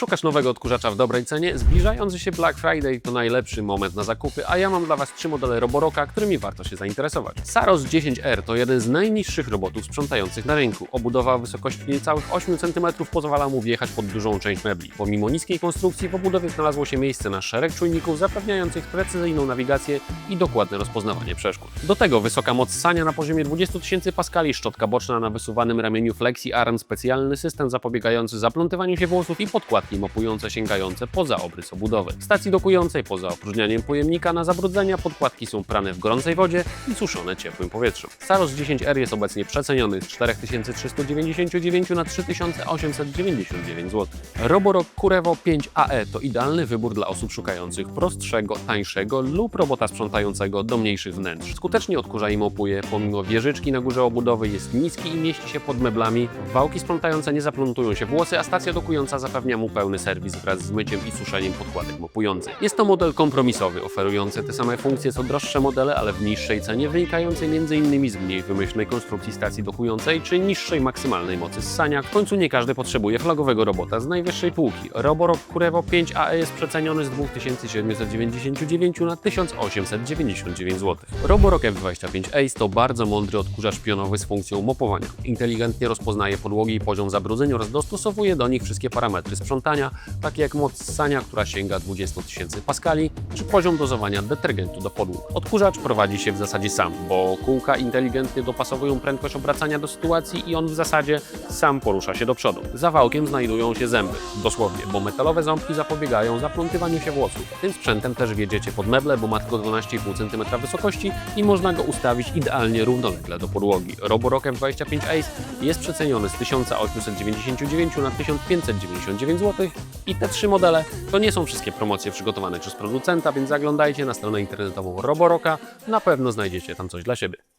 Szukasz nowego odkurzacza w dobrej cenie? Zbliżający się Black Friday to najlepszy moment na zakupy, a ja mam dla Was trzy modele Roboroka, którymi warto się zainteresować. Saros 10R to jeden z najniższych robotów sprzątających na rynku. Obudowa o wysokości niecałych 8 cm pozwala mu wjechać pod dużą część mebli. Pomimo niskiej konstrukcji w obudowie znalazło się miejsce na szereg czujników zapewniających precyzyjną nawigację i dokładne rozpoznawanie przeszkód. Do tego wysoka moc sania na poziomie 20 tysięcy paskali, szczotka boczna na wysuwanym ramieniu Flexi Arm, specjalny system zapobiegający zaplątywaniu się włosów i podkładki mopujące sięgające poza obrys obudowy. Stacji dokującej poza opróżnianiem pojemnika na zabrudzenia podkładki są prane w gorącej wodzie i suszone ciepłym powietrzem. Saros 10R jest obecnie przeceniony z 4399 na 3899 zł. Roborock Kurevo 5AE to idealny wybór dla osób szukających prostszego, tańszego lub robota sprzątającego do mniejszych wnętrz. Skutecznie odkurza i mopuje, pomimo wieżyczki na górze obudowy jest niski i mieści się pod meblami. Wałki sprzątające nie zaplątują się włosy, a stacja dokująca zapewnia mu pełny serwis wraz z myciem i suszeniem podkładek mopujących. Jest to model kompromisowy, oferujący te same funkcje co droższe modele, ale w niższej cenie, wynikającej m.in. z mniej wymyślnej konstrukcji stacji dokującej czy niższej maksymalnej mocy ssania. W końcu nie każdy potrzebuje flagowego robota z najwyższej półki. Roborock Kurevo 5AE jest przeceniony z 2799 na 1899 zł. Roborock F25 Ace to bardzo mądry odkurzacz pionowy z funkcją mopowania. Inteligentnie rozpoznaje podłogi i poziom zabrudzeń oraz dostosowuje do nich wszystkie parametry sprzątania, takie jak moc ssania, która sięga 20 tysięcy paskali, czy poziom dozowania detergentu do podłóg. Odkurzacz prowadzi się w zasadzie sam, bo kółka inteligentnie dopasowują prędkość obracania do sytuacji i on w zasadzie sam porusza się do przodu. Za wałkiem znajdują się zęby, dosłownie, bo metalowe ząbki zapobiegają zaplątywaniu się włosów. Tym sprzętem też wjedziecie pod meble, bo ma tylko 12,5 cm wysokości i można go ustawić idealnie równolegle do podłogi. Roborock F25 Ace jest przeceniony z 1899 na 1599 zł i te trzy modele to nie są wszystkie promocje przygotowane przez producenta, więc zaglądajcie na stronę internetową Roborocka, na pewno znajdziecie tam coś dla siebie.